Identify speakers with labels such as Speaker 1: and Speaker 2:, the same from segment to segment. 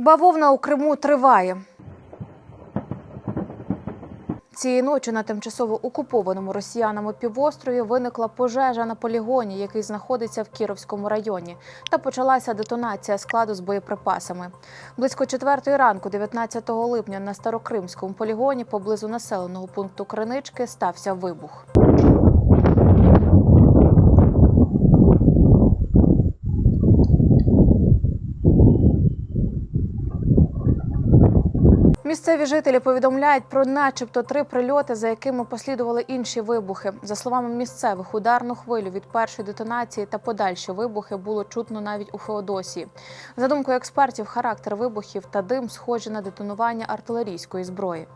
Speaker 1: Бавовна у Криму триває. Цієї ночі на тимчасово окупованому росіянами півострові виникла пожежа на полігоні, який знаходиться в Кіровському районі, та почалася детонація складу з боєприпасами. Близько четвертої ранку, 19 липня, на старокримському полігоні поблизу населеного пункту Кринички стався вибух. Місцеві жителі повідомляють про начебто три прильоти, за якими послідували інші вибухи. За словами місцевих, ударну хвилю від першої детонації та подальші вибухи було чутно навіть у Феодосії. За думкою експертів, характер вибухів та дим схожі на детонування артилерійської зброї.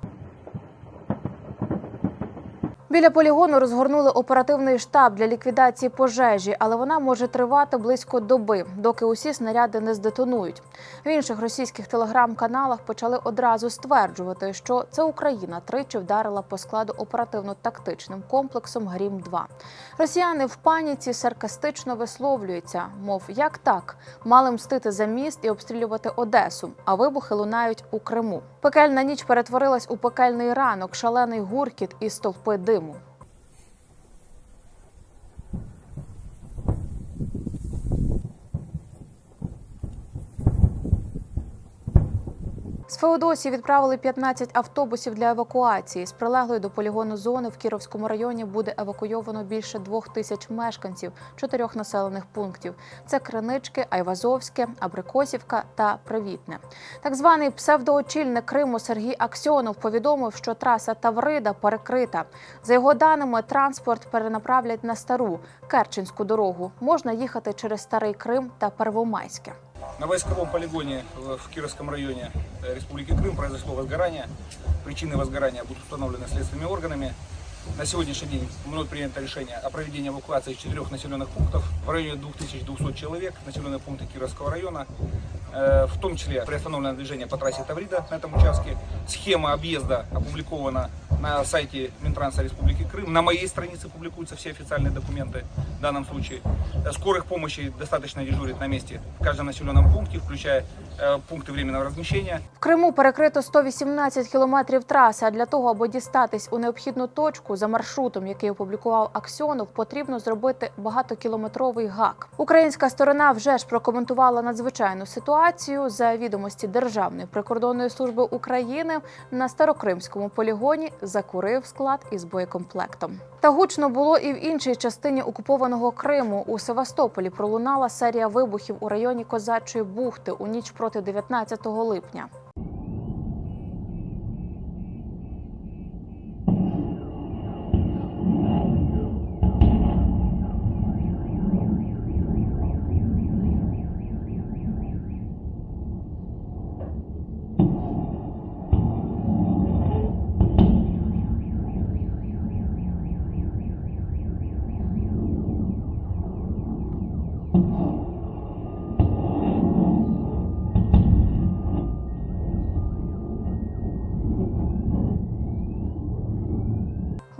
Speaker 1: Біля полігону розгорнули оперативний штаб для ліквідації пожежі, але вона може тривати близько доби, доки усі снаряди не здетонують. В інших російських телеграм-каналах почали одразу стверджувати, що це Україна тричі вдарила по складу оперативно-тактичним комплексом Грім 2 Росіяни в паніці саркастично висловлюються, мов як так мали мстити за міст і обстрілювати Одесу, а вибухи лунають у Криму. Пекельна ніч перетворилась у пекельний ранок, шалений гуркіт і стовпи диму. amo. З Феодосії відправили 15 автобусів для евакуації. З прилеглої до полігону зони в Кіровському районі буде евакуйовано більше двох тисяч мешканців чотирьох населених пунктів: це Кринички, Айвазовське, Абрикосівка та Привітне. Так званий псевдоочільник Криму Сергій Аксьонов повідомив, що траса Таврида перекрита. За його даними, транспорт перенаправлять на стару Керченську дорогу. Можна їхати через старий Крим та Первомайське.
Speaker 2: На войсковом полигоне в Кировском районе э, Республики Крым произошло возгорание. Причины возгорания будут установлены следственными органами. На сегодняшний день мной принято решение о проведении эвакуации четырех населенных пунктов в районе 2200 человек, населенные пункты Кировского района. Э, В том числе приостановлено движение по трассе Таврида на этом участке. Схема объезда опубликована на сайте Минтранса Республики Крым. На моей странице публикуются все официальные документы данном случае. Э, Скорых помощи достаточно дежурит на месте в каждом населенном пункте, включая э, пункты временного размещения.
Speaker 1: В Криму перекрито 118 кілометрів траси. А для того, аби дістатись у необхідну точку за маршрутом, який опублікував Аксьонов, потрібно зробити багатокілометровий гак. Українська сторона вже ж прокоментувала надзвичайну ситуацію за відомості Державної прикордонної служби України на старокримському полігоні закурив склад із боєкомплектом. Та гучно було і в іншій частині окупованого Криму. У Севастополі пролунала серія вибухів у районі Козачої бухти у ніч проти 19 липня.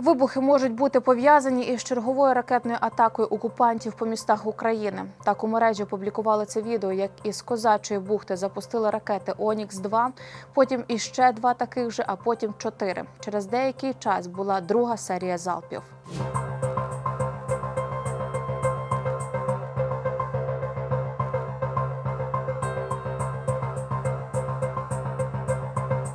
Speaker 1: Вибухи можуть бути пов'язані із черговою ракетною атакою окупантів по містах України. Так у мережі опублікували це відео, як із козачої бухти запустили ракети Онікс 2 потім іще два таких же, а потім чотири. Через деякий час була друга серія залпів.